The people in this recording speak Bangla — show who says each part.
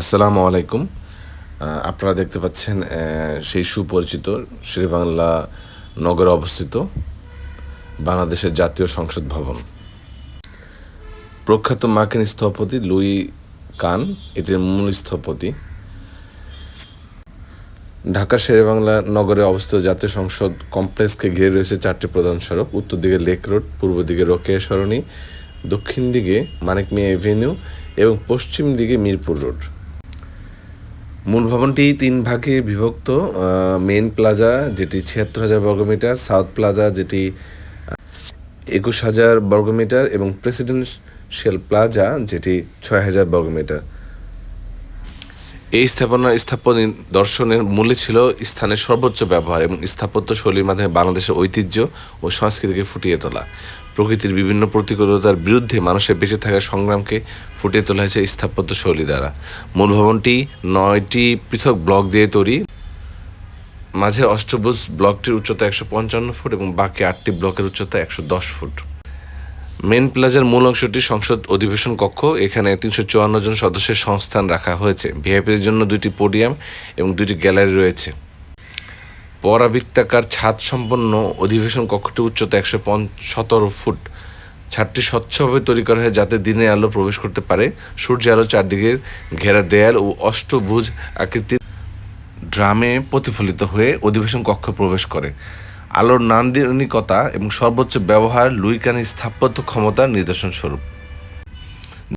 Speaker 1: আসসালামু আলাইকুম। আপনারা দেখতে পাচ্ছেন সেই সুপরিচিত শেরেবাংলা নগরে অবস্থিত বাংলাদেশের জাতীয় সংসদ ভবন। প্রখ্যাত মার্কিন স্থপতি লুই কান, এটির মূল স্থপতি। ঢাকা শেরেবাংলা নগরে অবস্থিত জাতীয় সংসদ কমপ্লেক্সকে ঘিরে রয়েছে চারটি প্রধান সড়ক, উত্তর দিকে লেক রোড, পূর্ব দিকে রোকেয়া সরণি, দক্ষিণ দিকে মানিক মিয়া এভিনিউ এবং পশ্চিম দিকে মিরপুর রোড। মূল ভবনটি তিন ভাগে বিভক্ত মেন প্লাজা যেটি ছিয়াত্তর হাজার বর্গমিটার সাউথ প্লাজা যেটি একুশ হাজার বর্গমিটার এবং প্রেসিডেন্সিয়াল প্লাজা যেটি ছয় হাজার বর্গমিটার এই স্থাপনার স্থাপন দর্শনের মূলে ছিল স্থানের সর্বোচ্চ ব্যবহার এবং স্থাপত্য শৈলীর মাধ্যমে বাংলাদেশের ঐতিহ্য ও সংস্কৃতিকে ফুটিয়ে তোলা। প্রকৃতির বিভিন্ন প্রতিকূলতার বিরুদ্ধে মানুষের বেঁচে থাকার সংগ্রামকে ফুটিয়ে তোলা হয়েছে স্থাপত্য শৈলী দ্বারা। মূল ভবনটি নয়টি পৃথক ব্লক দিয়ে তৈরি। মাঝে অষ্টভুজ ব্লকটির উচ্চতা একশো পঞ্চান্ন ফুট এবং বাকি আটটি ব্লকের উচ্চতা একশো দশ ফুট। মেন প্লাজার মূল অংশটি সংসদ অধিবেশন কক্ষ। এখানে তিনশো চুয়ান্ন জন সদস্যের সংস্থান রাখা হয়েছে। ভিআইপিদের জন্য দুইটি পোডিয়াম এবং দুইটি গ্যালারি রয়েছে। পরাবৃত্তাকার ছাদ সম্পন্ন অধিবেশন কক্ষটি উচ্চতা একশো সতেরো ফুট। ছাদটি স্বচ্ছভাবে তৈরি করা হয় যাতে দিনের আলো প্রবেশ করতে পারে। সূর্য আলো চারদিকের ঘেরা দেয়াল ও অষ্টভুজ আকৃতির ড্রামে প্রতিফলিত হয়ে অধিবেশন কক্ষে প্রবেশ করে। আলোর নান্দনিকতা এবং সর্বোচ্চ ব্যবহার লুইকানি স্থাপত্য ক্ষমতার নিদর্শন স্বরূপ